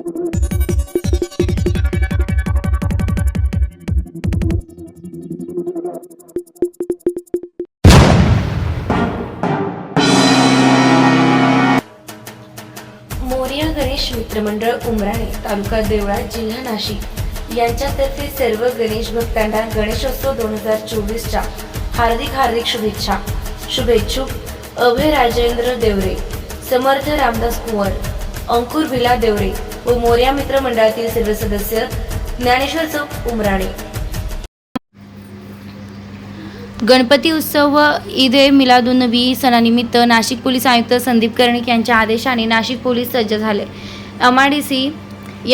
मोरिया गणेश मित्रमंडळ उमराणे तालुका देवळा जिल्हा नाशिक. यांच्यातर्फे सर्व गणेश भक्तांना गणेशोत्सव दोन हजार चोवीसच्या हार्दिक हार्दिक शुभेच्छा. शुभेच्छुक अभय राजेंद्र देवरे समर्थ रामदास कुंवर अंकुर भिला देवरे व मोर्या मित्र मंडळातील सर्व सदस्य ज्ञानेश्वर चौक उमराणे. गणपती उत्सव व ईद ए मिलादुन्नबी सणानिमित्त नाशिक पोलीस आयुक्त संदीप कर्णिक यांच्या आदेशाने नाशिक पोलीस सज्ज झाले. M I D C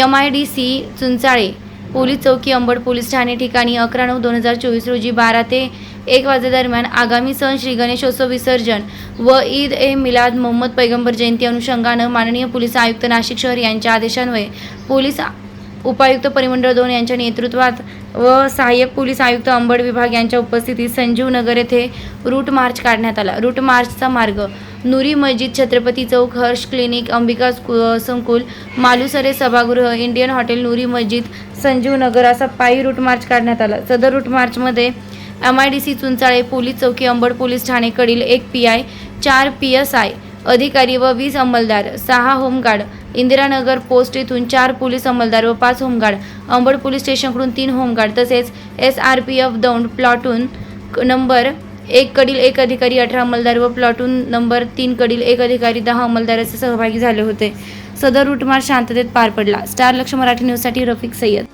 M I D C Chunchale police चौकी अंबड पोलीस ठाणे ठिकाणी अकरा नऊ दोन हजार चोवीस रोजी बारा ते एक वाजेदरम्यान आगामी सण श्री गणेशोत्सव विसर्जन व ईद ए मिलाद मोहम्मद पैगंबर जयंती अनुषंगानं माननीय पोलीस आयुक्त नाशिक शहर यांच्या आदेशान्वये पोलीस उपायुक्त परिमंडळ दोन यांच्या नेतृत्वात व सहाय्यक पोलीस आयुक्त अंबड विभाग यांच्या उपस्थितीत संजीव नगर येथे रूट मार्च काढण्यात आला. रूट मार्चचा मार्ग नुरी मस्जिद छत्रपती चौक हर्ष क्लिनिक अंबिका स्कू- संकुल मालुसरे सभागृह इंडियन हॉटेल नुरी मस्जिद संजीव नगर असा पायी रूट मार्च काढण्यात आला. सदर रूट मार्चमध्ये M I D C Chunchale police चौकी अंबड पोलीस ठाणेकडील एक पी आय चार पी एस आय अधिकारी व वीस अंमलदार सहा होमगार्ड इंदिरानगर पोस्ट येथून चार पोलीस अंमलदार व पाच होमगार्ड अंबड पोलीस स्टेशनकडून तीन होमगार्ड तसेच S R P F Daund platoon number एक कडील एक अधिकारी अठरा अंमलदार व प्लॉटून नंबर तीन कडील एक अधिकारी दहा अंमलदार असे सहभागी झाले होते. सदर रूटमार्च शांततेत पार पडला. स्टार लक्ष मराठी न्यूजसाठी रफिक सय्यद.